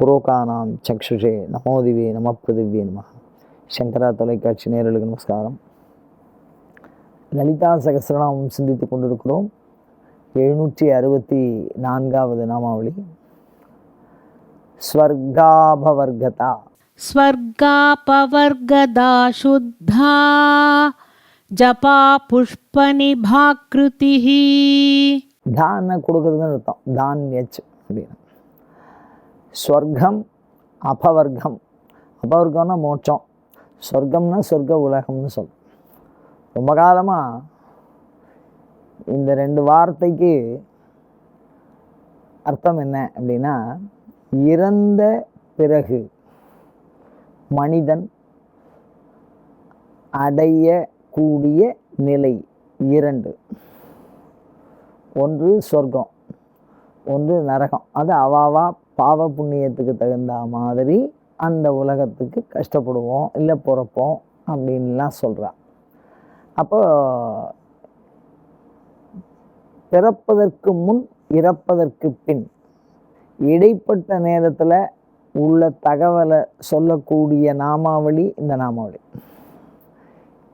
புரோகானாம் சக்ஷுஷே நமோதிவே நமப்பிருதிவே நம. சங்கரா தொலைக்காட்சி நேரலுக்கு நமஸ்காரம். லலிதா சகசிரநாமம் சிந்தித்து கொண்டிருக்கிறோம். எழுநூற்றி அறுபத்தி நான்காவது நாமாவளி. ஸ்வர்காபவர்கதா. ஸ்வர்காபவர்கதா சுத்தா. ஜபா புஷ்பனிபாக்கிருதி தான கொடுக்கறதுன்னு அர்த்தம். தான் எச் அப்படின்னா. ஸ்வர்க்கம் அபவர்க்கம் அபவர்க்கம்னா மோட்சம். சொர்க்கம்னா சொர்க்க உலகம்னு சொல்லும் ரொம்ப காலமாக இந்த ரெண்டு வார்த்தைக்கு அர்த்தம் என்ன அப்படின்னா இறந்த பிறகு மனிதன் அடையக்கூடிய நிலை இரண்டு. ஒன்று சொர்க்கம் ஒன்று நரகம். அது அவாவா பாவ புண்ணியத்துக்கு தகுந்த மாதிரி அந்த உலகத்துக்கு கஷ்டப்படுவோம் இல்லை பிறப்போம் அப்படின்லாம் சொல்கிறா அப்போ பிறப்பதற்கு முன் இறப்பதற்கு பின் இடைப்பட்ட நேரத்தில் உள்ள தகவலை சொல்லக்கூடிய நாமாவளி இந்த நாமாவளி.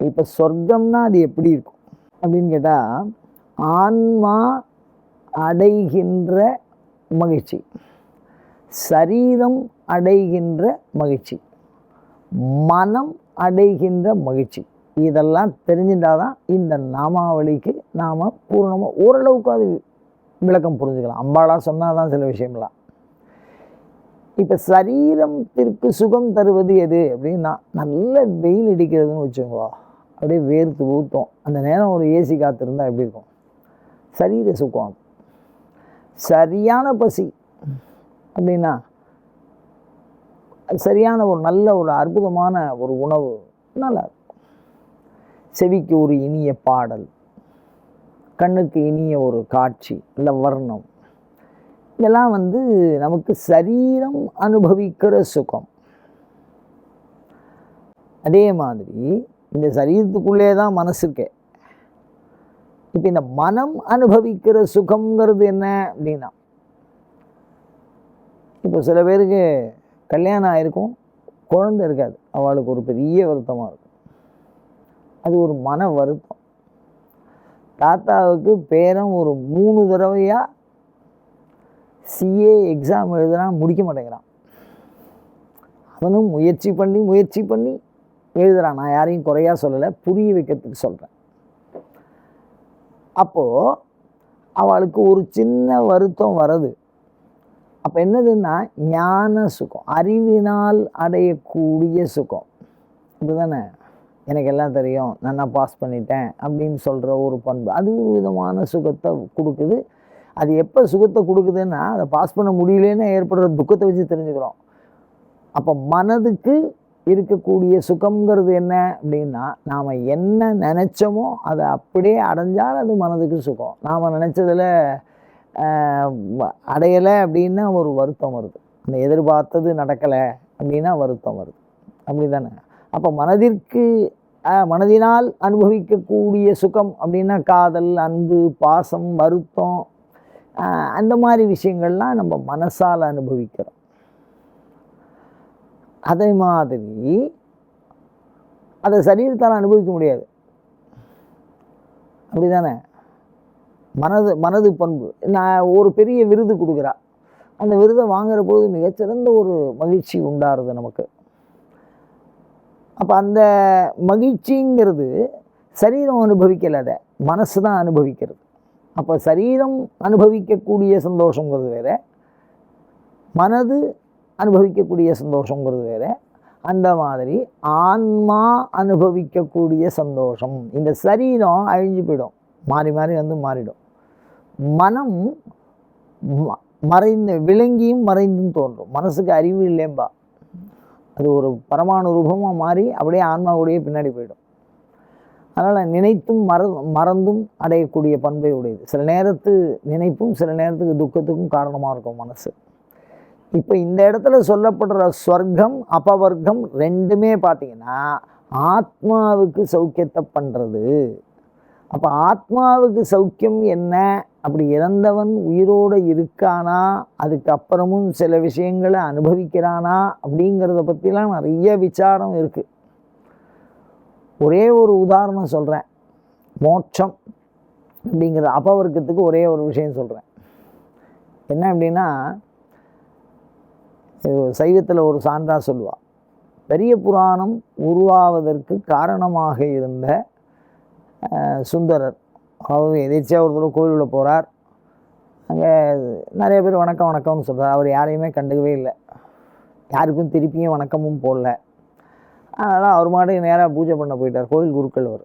இப்போ சொர்க்கம்னா அது எப்படி இருக்கும்? அப்படின்னு கேட்டால் ஆன்மா அடைகின்ற மகிழ்ச்சி. சரீரம் அடைகின்ற மகிழ்ச்சி. மனம் அடைகின்ற மகிழ்ச்சி. இதெல்லாம் தெரிஞ்சுட்டாதான் இந்த நாமாவளிக்கு நாம் பூர்ணமாக ஓரளவுக்கு அது விளக்கம் புரிஞ்சுக்கலாம். அம்பாளாக சொன்னால் தான் சில விஷயம்லாம். இப்போ சரீரத்திற்கு சுகம் தருவது எது அப்படின்னா நல்ல வெயில் அடிக்கிறதுன்னு வச்சுக்கோ. அப்படியே வேர்த்து ஊற்றும் அந்த நேரம் ஒரு ஏசி காத்திருந்தால் இருந்தால் எப்படி இருக்கும்? சரீர சுகம். சரியான பசி. அப்படின்னா அது சரியான ஒரு நல்ல ஒரு அற்புதமான ஒரு உணவு. நல்லா இருக்கும். செவிக்கு ஒரு இனிய பாடல். கண்ணுக்கு இனிய ஒரு காட்சி. இல்லை வர்ணம். இதெல்லாம் வந்து நமக்கு சரீரம் அனுபவிக்கிற சுகம். அதே மாதிரி இந்த சரீரத்துக்குள்ளே தான் மனசு இருக்கே. இப்போ இந்த மனம் அனுபவிக்கிற சுகம்ங்கிறது என்ன அப்படின்னா இப்போ சில பேருக்கு கல்யாணம் ஆயிருக்கும் குழந்தை இருக்காது. அவளுக்கு ஒரு பெரிய வருத்தமாக இருக்கும். அது ஒரு மன வருத்தம். தாத்தாவுக்கு பேரன் ஒரு மூணு தடவையாக சிஏ எக்ஸாம் எழுதுறான் முடிக்க மாட்டேங்கிறான். அவனும் முயற்சி பண்ணி முயற்சி பண்ணி எழுதுறான். நான் யாரையும் குறையா சொல்லலை புரிய வைக்கிறதுக்கு சொல்கிறேன் அப்போது அவளுக்கு ஒரு சின்ன வருத்தம் வருது அப்போ என்னதுன்னா ஞான சுகம் அறிவினால் அடையக்கூடிய சுகம். இப்படிதானே எனக்கு எல்லாம் தெரியும். நான் நான் பாஸ் பண்ணிட்டேன் அப்படின்னு சொல்கிற ஒரு பண்பு. அது ஒரு விதமான சுகத்தை கொடுக்குது. அது எப்போ சுகத்தை கொடுக்குதுன்னா அதை பாஸ் பண்ண முடியலன்னு ஏற்படுற துக்கத்தை வச்சு தெரிஞ்சுக்கிறோம். அப்போ மனதுக்கு இருக்கக்கூடிய சுகம்ங்கிறது என்ன அப்படின்னா நாம் என்ன நினச்சோமோ அதை அப்படியே அடைஞ்சால் அது மனதுக்கு சுகம். நாம் நினச்சதில் அடையலை அப்படின்னா ஒரு வருத்தம் வருது. அந்த எதிர்பார்த்தது நடக்கலை அப்படின்னா வருத்தம் வருது. அப்படி தானே அப்போ மனதிற்கு மனதினால் அனுபவிக்கக்கூடிய சுகம் அப்படின்னா காதல் அன்பு பாசம் வருத்தம் அந்த மாதிரி விஷயங்கள்லாம் நம்ம மனசால் அனுபவிக்கிறோம். அதே மாதிரி அதை சரீரத்தால் அனுபவிக்க முடியாது. அப்படி தானே மனது மனது பண்பு. நான் ஒரு பெரிய விருது கொடுக்குறா. அந்த விருதை வாங்குற போது மிகச்சிறந்த ஒரு மகிழ்ச்சி உண்டாருது நமக்கு. அப்போ அந்த மகிழ்ச்சிங்கிறது சரீரம் அனுபவிக்கலை அதை. மனசு தான் அனுபவிக்கிறது. அப்போ சரீரம் அனுபவிக்கக்கூடிய சந்தோஷங்கிறது வேற. மனது அனுபவிக்கக்கூடிய சந்தோஷங்கிறது வேற. அந்த மாதிரி ஆன்மா அனுபவிக்கக்கூடிய சந்தோஷம். இந்த சரீரம் அழிஞ்சு போயிடும். மாறி மாறி வந்து மாறிடும். மனம் ம- மறைந்து விளங்கியும் மறைந்தும் தோன்றும். மனசுக்கு அறிவு இல்லைம்பா அது ஒரு பரமானு ரூபமாக மாறி அப்படியே ஆன்மாவுடைய பின்னாடி போயிடும். அதனால் நினைத்தும் மற மறந்தும் அடையக்கூடிய பண்பை உடையது. சில நேரத்து நினைப்பும் சில நேரத்துக்கு துக்கத்துக்கும் காரணமாக இருக்கும் மனசு. இப்போ இந்த இடத்துல சொல்லப்படுற ஸ்வர்க்கம் அபவர்க்கம் ரெண்டுமே பார்த்தீங்கன்னா ஆத்மாவுக்கு சௌக்கியத்தை பண்ணுறது அப்போ ஆத்மாவுக்கு சௌக்கியம் என்ன? அப்படி இறந்தவன் உயிரோடு இருக்கானா? அதுக்கப்புறமும் சில விஷயங்களை அனுபவிக்கிறானா? அப்படிங்கிறத பற்றிலாம் நிறைய விசாரம் இருக்குது ஒரே ஒரு உதாரணம் சொல்கிறேன் மோட்சம் அப்படிங்கிற அபவர்க்கத்துக்கு ஒரே ஒரு விஷயம் சொல்கிறேன் என்ன அப்படின்னா சைவத்தில் ஒரு சான்றா சொல்லுவாள் பெரிய புராணம் உருவாவதற்கு காரணமாக இருந்த சுந்தரர். அவர் எதிர்ச்சியாக ஒரு தடவை கோயிலுள்ள போகிறார் அங்கே நிறைய பேர் வணக்கம் வணக்கம்னு சொல்கிறார் அவர் யாரையுமே கண்டுக்கவே இல்லை. யாருக்கும் திருப்பியும் வணக்கமும் போடல. அதனால் அவர் மாட்டுக்கு நேராக பூஜை பண்ண போயிட்டார் கோயில் குருக்கள் அவர்.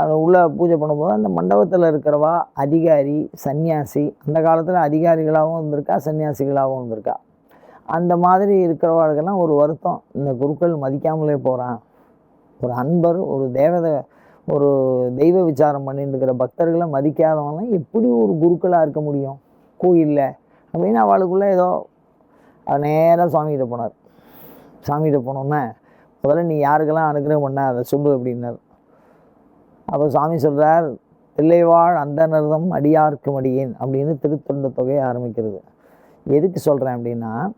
அது உள்ளே பூஜை பண்ணும்போது அந்த மண்டபத்தில் இருக்கிறவா அதிகாரி சன்னியாசி அந்த காலத்தில் அதிகாரிகளாகவும் இருந்திருக்கா சன்னியாசிகளாகவும் இருந்திருக்கா. அந்த மாதிரி இருக்கிறவாளுக்கெல்லாம் ஒரு வருத்தம். இந்த குருக்கள் மதிக்காமலே போகிறான் ஒரு அன்பர் ஒரு தேவதை ஒரு தெய்வ விசாரம் பண்ணிட்டு இருக்கிற பக்தர்களை மதிக்காதவங்களாம் எப்படி ஒரு குருக்களாக இருக்க முடியும்? கோயிலில். அப்படின்னு அவளுக்குள்ளே ஏதோ நேராக சுவாமிகிட்ட போனார். சாமிகிட்ட போனோன்னே முதல்ல நீ யாருக்கெல்லாம் அனுகிரகம் பண்ண? அதை சொல்லு அப்படின்னார். அப்போ சாமி சொல்கிறார் பிள்ளைவாழ் அந்த அந்தனர்தம் அடியார்க்கு மடியேன் அப்படின்னு திருத்தொண்ட தொகையை ஆரம்பிக்கிறது. எதுக்கு சொல்கிறேன் அப்படின்னா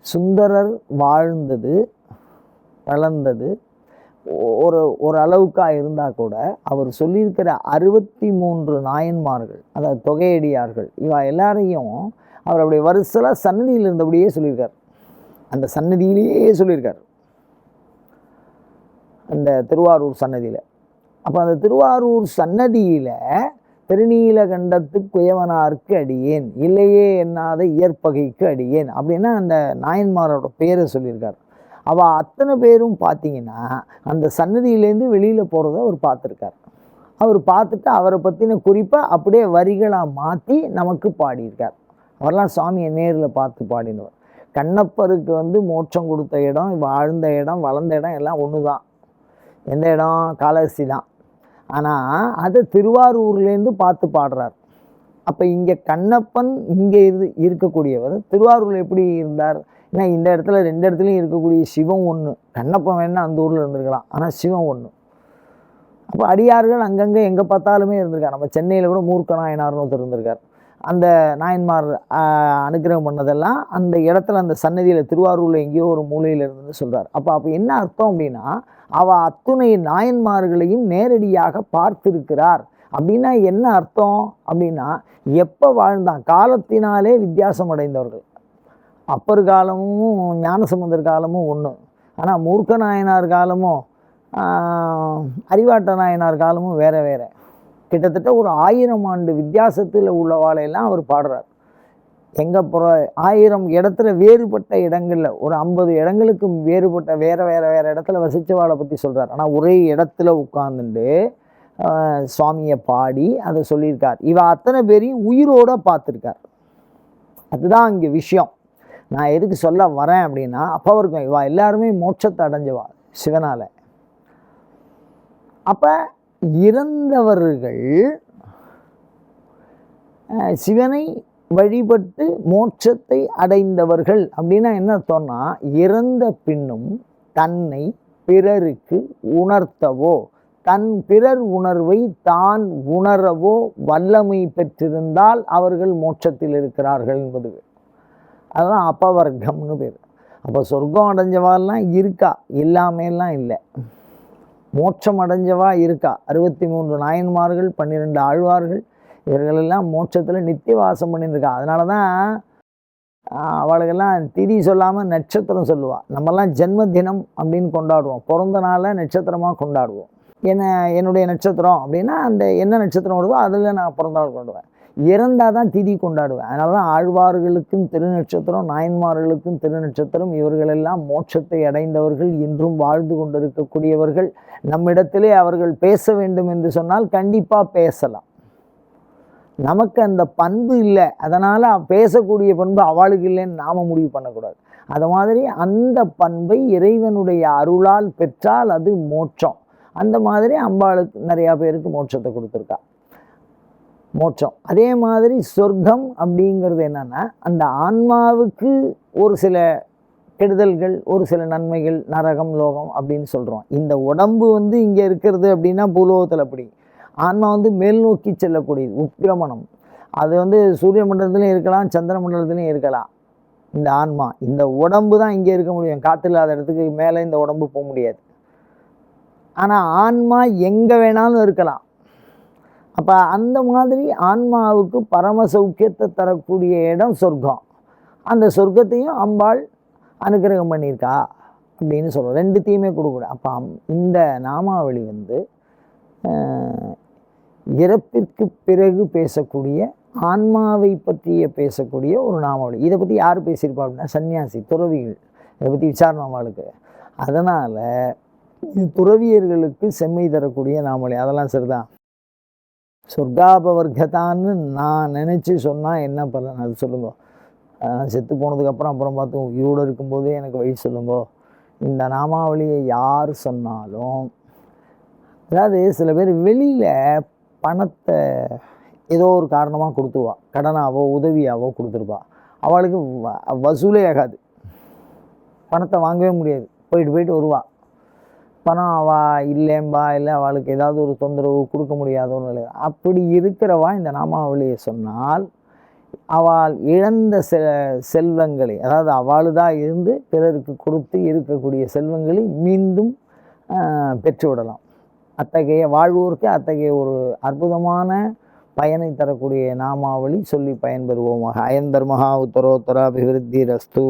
சுந்தரர் வாழ்ந்தது வளர்ந்தது ஒரு ஒரு அளவுக்காக இருந்தால் கூட அவர் சொல்லியிருக்கிற அறுபத்தி மூன்று நாயன்மார்கள் அதாவது தொகையடியார்கள் இவா எல்லாரையும் அவர் அப்படி வரிசலாக சன்னதியில் இருந்தபடியே சொல்லியிருக்கார். அந்த சன்னதியிலேயே சொல்லியிருக்கார். அந்த திருவாரூர் சன்னதியில். அப்போ அந்த திருவாரூர் சன்னதியில் திருநீலகண்டத்து குயவனார்க்கு அடியேன் இல்லையே எண்ணாத இயற்பகைக்கு அடியேன் அப்படின்னா அந்த நாயன்மாரோட பேரை சொல்லியிருக்கார். அவள் அத்தனை பேரும் பார்த்தீங்கன்னா அந்த சன்னதியிலேருந்து வெளியில் போகிறத அவர் பார்த்துருக்கார். அவர் பார்த்துட்டு அவரை பற்றின குறிப்பை அப்படியே வரிகளாக மாற்றி நமக்கு பாடியிருக்கார். அவரெல்லாம் சுவாமியை நேரில் பார்த்து பாடினவர். கண்ணப்பருக்கு வந்து மோட்சம் கொடுத்த இடம் வாழ்ந்த இடம் வளர்ந்த இடம் எல்லாம் ஒன்று தான் எந்த இடம்? காலஹஸ்தி தான். ஆனால் அதை திருவாரூர்லேருந்து பார்த்து பாடுறார். அப்போ இங்கே கண்ணப்பன் இங்கே இரு இருக்கக்கூடியவர் திருவாரூரில் எப்படி இருந்தார்? ஏன்னா இந்த இடத்துல ரெண்டு இடத்துலையும் இருக்கக்கூடிய சிவம் ஒன்று கண்ணப்பன் வேணால் அந்த ஊரில் இருந்திருக்கலாம். ஆனால் சிவம் ஒன்று அப்போ அடியார்கள் அங்கங்கே எங்கே பார்த்தாலுமே இருந்திருக்கார் நம்ம சென்னையில் கூட மூர்க்க நாயனார்னு ஒருத்தர் இருந்திருக்கார். அந்த நாயன்மார் அனுகிரகம் அனுக்கிரகம் பண்ணதெல்லாம் அந்த இடத்துல அந்த சன்னதியில் திருவாரூரில் எங்கேயோ ஒரு மூலையில் இருந்துன்னு சொல்கிறார் அப்போ அப்போ என்ன அர்த்தம் அப்படின்னா அவள் அத்துணை நாயன்மார்களையும் நேரடியாக பார்த்திருக்கிறார். அப்படின்னா என்ன அர்த்தம்? அப்படின்னா எப்போ வாழ்ந்தான்? காலத்தினாலே வித்தியாசம் அடைந்தவர்கள். அப்பர் காலமும் ஞானசமுந்தர் காலமும் ஒன்று ஆனால் மூர்க்க நாயனார் காலமும் அறிவாட்ட நாயனார் காலமும் வேற வேறு. கிட்டத்தட்ட ஒரு ஆயிரம் ஆண்டு வித்தியாசத்தில் உள்ளவாளையெல்லாம் அவர் பாடுறார். எங்கே போகிற ஆயிரம் இடத்துல வேறுபட்ட இடங்களில் ஒரு ஐம்பது இடங்களுக்கு வேறுபட்ட வேறு வேறு வேறு இடத்துல வசித்தவாளை பற்றி சொல்கிறார் ஆனால் ஒரே இடத்துல உட்காந்துட்டு சுவாமியை பாடி அதை சொல்லியிருக்கார். இவ அத்தனை பேரையும் உயிரோட பார்த்துருக்கார். அதுதான் இங்கே விஷயம். நான் எதுக்கு சொல்ல வரேன் அப்படின்னா அப்போ இருக்கும் இவா எல்லாருமே மோட்சத்தை அடைஞ்சவா சிவனால். அப்போ இறந்தவர்கள் சிவனை வழிபட்டு மோட்சத்தை அடைந்தவர்கள் அப்படின்னா என்ன சொன்னால் இறந்த பின்னும் தன்னை பிறருக்கு உணர்த்தவோ தன் பிறர் உணர்வை தான் உணரவோ வல்லமை பெற்றிருந்தால் அவர்கள் மோட்சத்தில் இருக்கிறார்கள் என்பது. அதெல்லாம் அப்பவர்க்கம்னு பேர். அப்போ சொர்க்கம் அடைஞ்சவாலாம் இருக்கா? இல்லாமலாம் இல்லை. மோட்சம் அடைஞ்சவா இருக்கா? அறுபத்தி மூன்று நாயன்மார்கள் பன்னிரெண்டு ஆழ்வார்கள் இவர்களெல்லாம் மோட்சத்தில் நித்திய வாசம் பண்ணியிருக்கா அதனால தான் அவளுக்கெல்லாம் திதி சொல்லாமல் நட்சத்திரம் சொல்லுவாள் நம்மெல்லாம் ஜென்ம தினம் அப்படின்னு கொண்டாடுவோம் பிறந்த நாளை நட்சத்திரமாக கொண்டாடுவோம். என்ன என்னுடைய நட்சத்திரம் அப்படின்னா அந்த என்ன நட்சத்திரம் வருதோ அதில் நான் பிறந்த நாள் கொண்டுவேன் இறந்தால் தான் திதி கொண்டாடுவேன். அதனால தான் ஆழ்வார்களுக்கும் திருநட்சத்திரம் நாயன்மார்களுக்கும் திருநட்சத்திரம் இவர்களெல்லாம் மோட்சத்தை அடைந்தவர்கள் இன்றும் வாழ்ந்து கொண்டிருக்கக்கூடியவர்கள். நம்மிடத்திலே அவர்கள் பேச வேண்டும் என்று சொன்னால் கண்டிப்பாக பேசலாம். நமக்கு அந்த பண்பு இல்லை. அதனால் பேசக்கூடிய பண்பு அவளுக்கு இல்லைன்னு நாம் முடிவு பண்ணக்கூடாது. அது மாதிரி அந்த பண்பை இறைவனுடைய அருளால் பெற்றால் அது மோட்சம். அந்த மாதிரி அம்பாளுக்கு நிறையா பேருக்கு மோட்சத்தை கொடுத்துருக்கா. மோட்சம். அதே மாதிரி சொர்க்கம் அப்படிங்கிறது என்னன்னா அந்த ஆன்மாவுக்கு ஒரு சில கெடுதல்கள் ஒரு சில நன்மைகள் நரகம் லோகம் அப்படின்னு சொல்கிறோம் இந்த உடம்பு வந்து இங்கே இருக்கிறது அப்படின்னா பூலோகத்தில் அப்படி. ஆன்மா வந்து மேல் நோக்கி செல்லக்கூடியது உக்கிரமணம். அது வந்து சூரிய மண்டலத்துலையும் இருக்கலாம் சந்திர மண்டலத்துலையும் இருக்கலாம். இந்த ஆன்மா இந்த உடம்பு தான் இங்கே இருக்க முடியும். காற்று இல்லாத இடத்துக்கு மேலே இந்த உடம்பு போக முடியாது. ஆனால் ஆன்மா எங்கே வேணாலும் இருக்கலாம். அப்போ அந்த மாதிரி ஆன்மாவுக்கு பரம சௌக்கியத்தை தரக்கூடிய இடம் சொர்க்கம். அந்த சொர்க்கத்தையும் அம்பாள் அனுக்கிரகம் பண்ணியிருக்கா அப்படின்னு சொல்கிறோம் ரெண்டுத்தையுமே கொடுக்கூட அப்போ இந்த நாமாவளி வந்து இறப்பிற்கு பிறகு பேசக்கூடிய ஆன்மாவை பற்றிய பேசக்கூடிய ஒரு நாமாவளி. இதை பற்றி யார் பேசியிருப்பா அப்படின்னா சன்னியாசி துறவிகள். இதை பற்றி விசாரணை அவளுக்கு அதனால் இது துறவியர்களுக்கு செம்மை தரக்கூடிய நாமாவளி. அதெல்லாம் சரிதான். சொர்க்காபவர்கதான்னு நான் நினச்சி சொன்னால் என்ன பலன்? அது சொல்லுங்க. செத்து போனதுக்கப்புறம் அப்புறம் பார்த்து உயிரோடு இருக்கும்போதே எனக்கு வழி சொல்லுங்க. இந்த நாமாவளியை யார் சொன்னாலும் அதாவது சில பேர் வெளியில் பணத்தை ஏதோ ஒரு காரணமாக கொடுத்துருவா. கடனாவோ உதவியாவோ கொடுத்துருப்பா. அவளுக்கு வ- வசூலே ஆகாது. பணத்தை வாங்கவே முடியாது. போயிட்டு போயிட்டு வருவா. பணம் அவா இல்லைம்பா இல்லை அவளுக்கு ஏதாவது ஒரு தொந்தரவு கொடுக்க முடியாத ஒரு அப்படி இருக்கிறவா இந்த நாமாவளியை சொன்னால் அவள் இழந்த செ செல்வங்களை அதாவது அவளுதான் இருந்து பிறருக்கு கொடுத்து இருக்கக்கூடிய செல்வங்களை மீண்டும் பெற்றுவிடலாம் அத்தகைய வாழ்வோருக்கு அத்தகைய ஒரு அற்புதமான பயனை தரக்கூடிய நாமாவளி சொல்லி பயன்பெறுவோமாக. அயன் தர்மஹா உத்தரோத்தர அபிவிருத்தி ரஸ்து